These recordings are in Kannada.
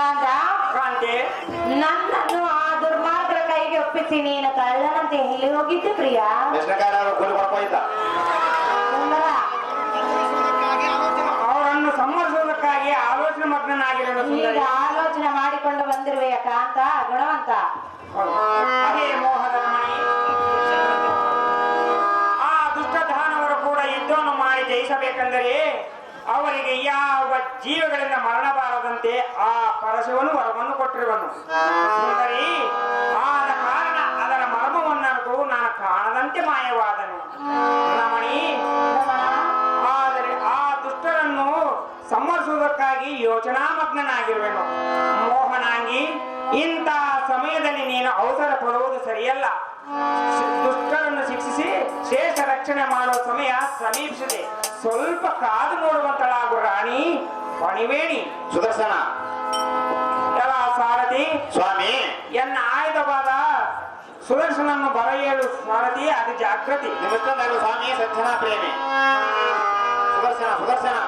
ಕಾಂತ ಕಾಂತೆ ನನ್ನನ್ನು ಆ ದುರ್ಮಾರ್ಗರ ಕೈಗೆ ಒಪ್ಪಿಸಿ ನೀನು ಕಳ್ಳನಂತೆ ಎಲ್ಲಿ ಹೋಗಿದ್ದು ಪ್ರಿಯ? ಕೃಷ್ಣಕಾರ ಕೂಲಿ ಕೊಡ್ಕೋಯ್ತ ಅವರನ್ನು ಸಂವರ್ಸೋದಕ್ಕಾಗಿ ಆಲೋಚನೆ ಮಗ್ನನಾಗಿರೋದು ಈಗ ಸುಂದರಿ ಆಲೋಚನೆ ಮಾಡಿಕೊಂಡು ಬಂದಿರುವೆಯ ಕಾಂತ ಗುಣವಂತ. ಅದೇ ಮೋಹದ ಮಣಿ ಆ ದುಷ್ಟಧಾನವರು ಕೂಡ ಯುದ್ಧವನ್ನು ಮಾಡಿ ಜಯಿಸಬೇಕೆಂದರೆ ಅವರಿಗೆ ಯಾವ ಜೀವಗಳಿಂದ ಮರಣ ಬಾರದಂತೆ ಆ ಪರಶುವನು ವರವನ್ನು ಕೊಟ್ಟಿರುವನು. ಆದ ಕಾರಣ ಅದರ ಮರ್ಮವನ್ನಂತೂ ನಾನು ಕಾಣದಂತೆ ಮಾಯವಾದನು. ರಮಣಿ, ಆದರೆ ಆ ದುಷ್ಟರನ್ನು ಸಂಹರಿಸುವುದಕ್ಕಾಗಿ ಯೋಚನಾಮಗ್ನನಾಗಿರುವೆನು. ಮೋಹನಾಂಗಿ ಇಂತಹ ಸಮಯದಲ್ಲಿ ನೀನು ಅವಸರ ಪಡುವುದು ಸರಿಯಲ್ಲ. ದುಷ್ಟರನ್ನು ಶಿಕ್ಷಿಸಿ ಶೇಷ ರಕ್ಷಣೆ ಮಾಡುವ ಸಮಯ ಸಮೀಪಿಸಿದೆ. ಸ್ವಲ್ಪ ಕಾದು ನೋಡುವಂತಳಾಗು ರಾಣಿ ಪಣಿವೇಣಿ ಸುದರ್ಶನ. ಎಲ್ಲ ಸಾರಥಿ ಸ್ವಾಮಿ. ಎನ್ನ ಆಯುಧವಾದ ಸುದರ್ಶನನ್ನು ಬರೆಯಲು ಸಾರಥಿ ಅದು ಜಾಗೃತಿ ನಿಮಿತ್ತದಾಗ ಸ್ವಾಮಿ ಸಜ್ಜನ ಪ್ರೇಮಿ. ಸುದರ್ಶನ ಸುದರ್ಶನ.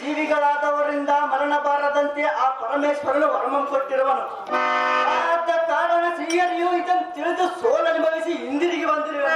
ಜೀವಿಗಳಾದವರಿಂದ ಮರಣ ಬಾರದಂತೆ ಆ ಪರಮೇಶ್ವರನು ವರಮಂ ಕೊಟ್ಟಿರುವನು. ಆದ ಕಾರಣ ಸ್ತ್ರೀಯರಿಯು ಇದನ್ನು ತಿಳಿದು ಸೋಲನುಭವಿಸಿ ಹಿಂದಿರುಗಿ ಬಂದಿರುವ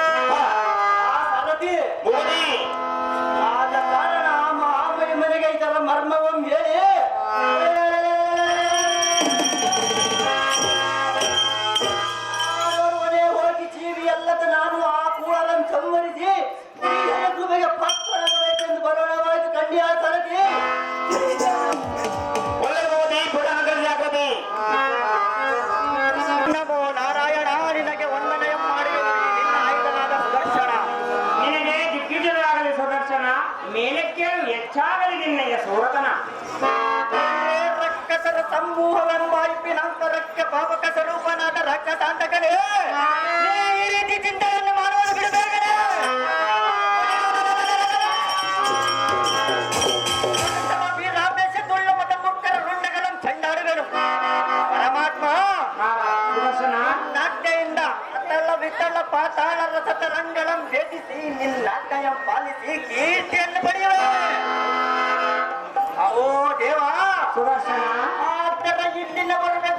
ವಿತಳ ಪಾತಾಳ ರಸತ ರಂಗಳಂ ಭೇದಿಸಿ ನಿನ್ನಾಟ್ಯ ಪಾಲಿಸಿ ಕೀರ್ತಿಯನ್ನು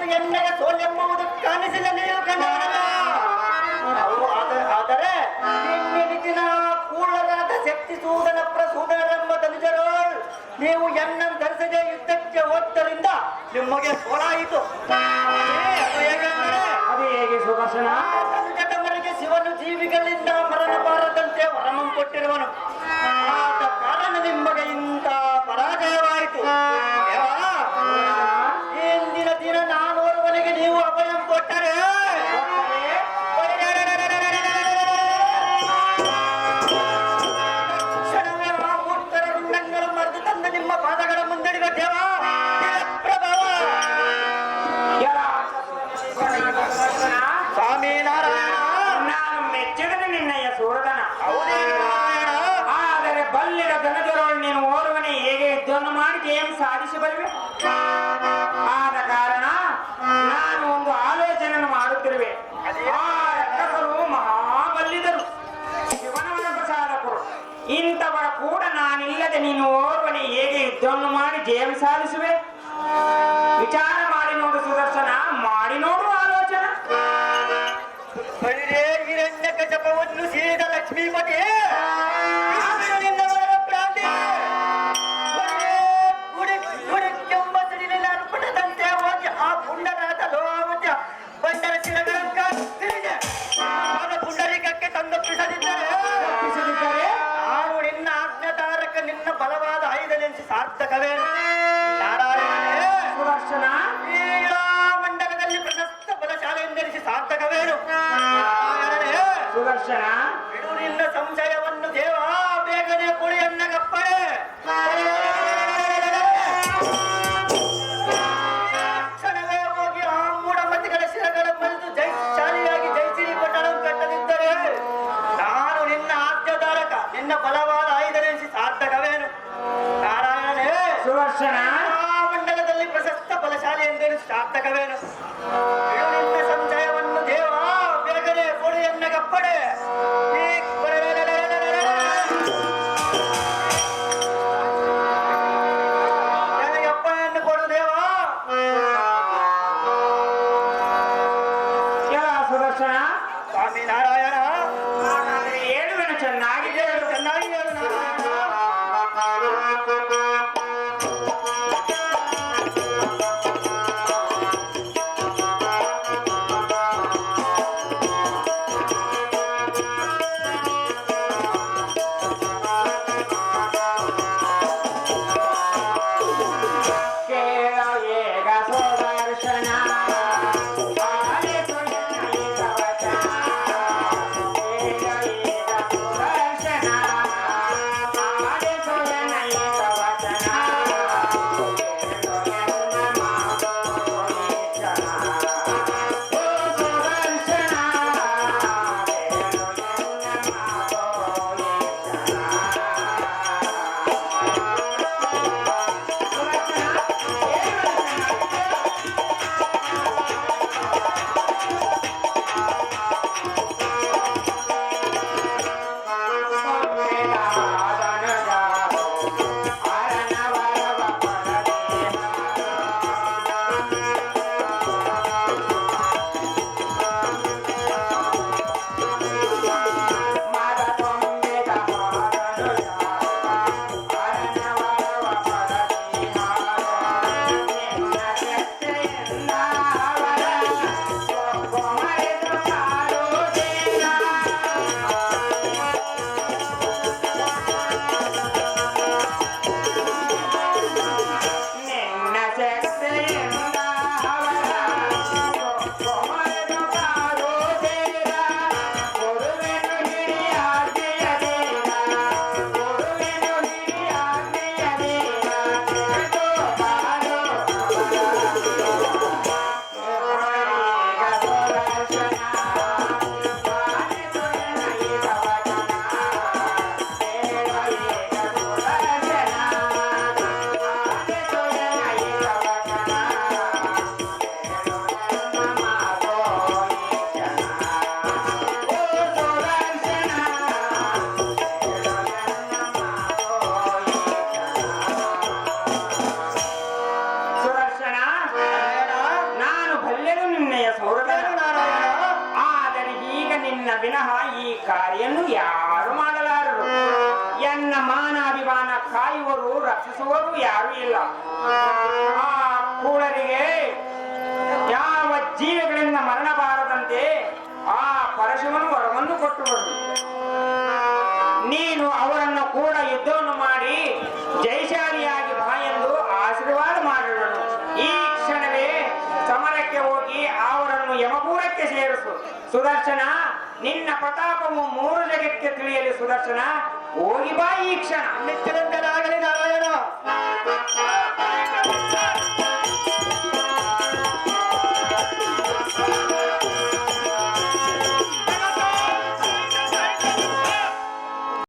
ಇಲ್ಲಿನ ಎಲ್ಲರ ಸೋಲೆಂಬುವುದು ಕಾಣಿಸಿಲ್ಲ ನೀವು ಆದರೆ ಕೂಳರಾದ ಶಕ್ತಿ ಸೂದನ ಪ್ರಸೂದನೆಂಬ ತನಿಜರು ನೀವು ಎನ್ನನ್ ಧರಿಸದೆ ಯುದ್ಧಕ್ಕೆ ಹೋದ್ದರಿಂದ ನಿಮಗೆ ಸೋಲಾಯಿತು. ಅದು ಶಿವನು ಜೀವಿಗಳಿಂದ ಮರಣ ಬಾರದಂತೆ ವರಮಂ ಕೊಟ್ಟಿರುವನು. ಆದ ಕಾರಣ ನಿಮಗೆ ಇಂತ ಪರಾಜಯವಾಯಿತು. ಇಂದಿನ ದಿನ ನಾನೋರ್ವನಿಗೆ ಹೇಗೆ ಮಾಡಿ ಜಯಂ ಸಾಧಿಸಬಲ್ಲೆ ಆದ ಕಾರಣ ನಾನು ಒಂದು ಆಲೋಚನೆಯನ್ನು ಮಾಡುತ್ತಿರುವೆ. ಆ ಮಹಾಬಲ್ಲಿದರು ಶಿವನವನ ಪ್ರಸಾದಕರು ಇಂಥವರ ಕೂಡ ನಾನಿಲ್ಲದೆ ನೀನು ಓರ್ವನೆ ಹೇಗೆ ಯುದ್ಧವನ್ನು ಮಾಡಿ ಜಯಂ ಸಾಧಿಸುವೆ? ವಿಚಾರ ಮಾಡಿ ನೋಡು ಸುದರ್ಶನ, ಮಾಡಿ ನೋಡು. ಸುದರ್ಶನ ಬಿಡು ನಿನ್ನ ಸಂಶಯವನ್ನು ದೇವ ಬೇಗನೆ ಕುಳಿಯನ್ನ ಕಪ್ಪಳೆ ಕ್ಷಣವೇ ಹೋಗಿ ಆ ಮೂಢಮತಿಗಳ ಶಿರಗಳ ಮರೆತು ಜೈಶಾಲಿಯಾಗಿ ಜೈಸಿರಿ ಪಟ್ಟಣ ಕಟ್ಟದಿದ್ದರೆ ನಾನು ನಿನ್ನ ಆದ್ಯಧಾರಕ ನಿನ್ನ ಬಲವಾದ ಆಯುಧನೆನಿಸಿ ಸಾರ್ಥಕವೇನು? ನಾರಾಯಣನೇ ಆ ಮಂಡಲದಲ್ಲಿ ಪ್ರಶಸ್ತ ಬಲಶಾಲಿ ಎಂದೇನು ಸಾರ್ಥಕವೇನು? ಸ್ವಾಮಿ ನಾರಾಯಣ ಹಾಗಾದ್ರೆ ವಿನಃ ಈ ಕಾರ್ಯನ್ನು ಯಾರು ಮಾಡಲಾರರು? ಎನ್ನ ಮಾನ ಅಭಿಮಾನ ಕಾಯುವರು ರಕ್ಷಿಸುವರು ಯಾರು ಇಲ್ಲ. ಆ ಕೂಳರಿಗೆ ಯಾವ ಜೀವಿಗಳಿಂದ ಮರಣ ಬಾರದಂತೆ ಆ ಪರಶುವನು ವರವನ್ನು ಕೊಟ್ಟುವರು ನೀನು ಅವರನ್ನು ಕೂಡ ಯುದ್ಧವನ್ನು ಮಾಡಿ ಜೈಶಾಲಿಯಾಗಿ ಬಾ ಎಂದು ಆಶೀರ್ವಾದ ಮಾಡಿದನು. ಈ ಕ್ಷಣವೇ ಸಮರಕ್ಕೆ ಹೋಗಿ ಅವರನ್ನು ಯಮಪೂರಕ್ಕೆ ಸೇರಿಸು. ಸುದರ್ಶನ ನಿನ್ನ ಪ್ರತಾಪವು ಮೂರು ಜಗಕ್ಕೆ ತಿಳಿಯಲಿ ಸುದರ್ಶನ. ಹೋಗಿ ಬಾ ಈ ಕ್ಷಣ. ನಿತ್ಯದಂತನಾಗಲಿ ನಾರಾಯಣ.